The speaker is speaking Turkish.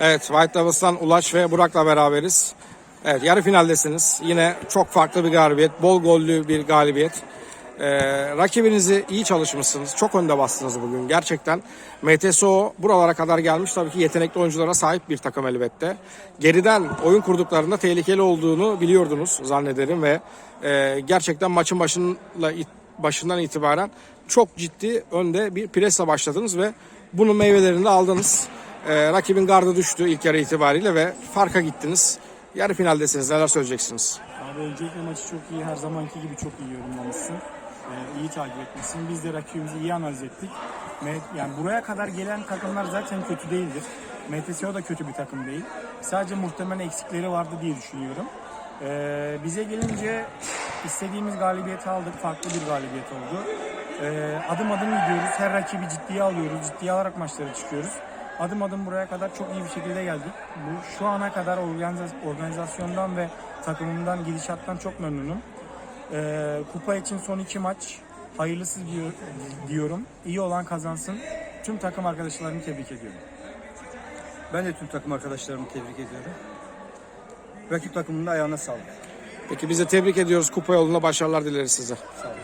Evet, White Devils'tan Ulaş ve Burak'la beraberiz. Evet, yarı finaldesiniz. Yine çok farklı bir galibiyet, bol gollü bir galibiyet. Ee, rakibinizi iyi çalışmışsınız. Çok önde bastınız bugün. Gerçekten MTSO buralara kadar gelmiş. Tabii ki yetenekli oyunculara sahip bir takım elbette. Geriden oyun kurduklarında tehlikeli olduğunu biliyordunuz zannederim ve e, gerçekten maçın başınla başından itibaren çok ciddi önde bir presle başladınız ve bunun meyvelerini de aldınız. Ee, rakibin gardı düştü ilk yarı itibariyle ve farka gittiniz. Yarı finaldesiniz. Neler söyleyeceksiniz? Abi öncelikle maçı çok iyi, her zamanki gibi çok iyi yorumlamışsın. Ee, iyi takip etmişsin. Biz de rakibimizi iyi analiz ettik. Yani buraya kadar gelen takımlar zaten kötü değildir. MTSO da kötü bir takım değil. Sadece muhtemelen eksikleri vardı diye düşünüyorum. Ee, bize gelince istediğimiz galibiyeti aldık. Farklı bir galibiyet oldu. Ee, adım adım gidiyoruz. Her rakibi ciddiye alıyoruz. Ciddiye alarak maçlara çıkıyoruz. Adım adım buraya kadar çok iyi bir şekilde geldik. Bu şu ana kadar organiza- organizasyondan ve takımımdan gidişattan çok memnunum. Ee, kupa için son iki maç hayırlısı diyor, diyorum. İyi olan kazansın. Tüm takım arkadaşlarımı tebrik ediyorum. Ben de tüm takım arkadaşlarımı tebrik ediyorum. Rakip takımının da ayağına sağlık. Peki biz de tebrik ediyoruz. Kupa yolunda başarılar dileriz size. Sağ olun.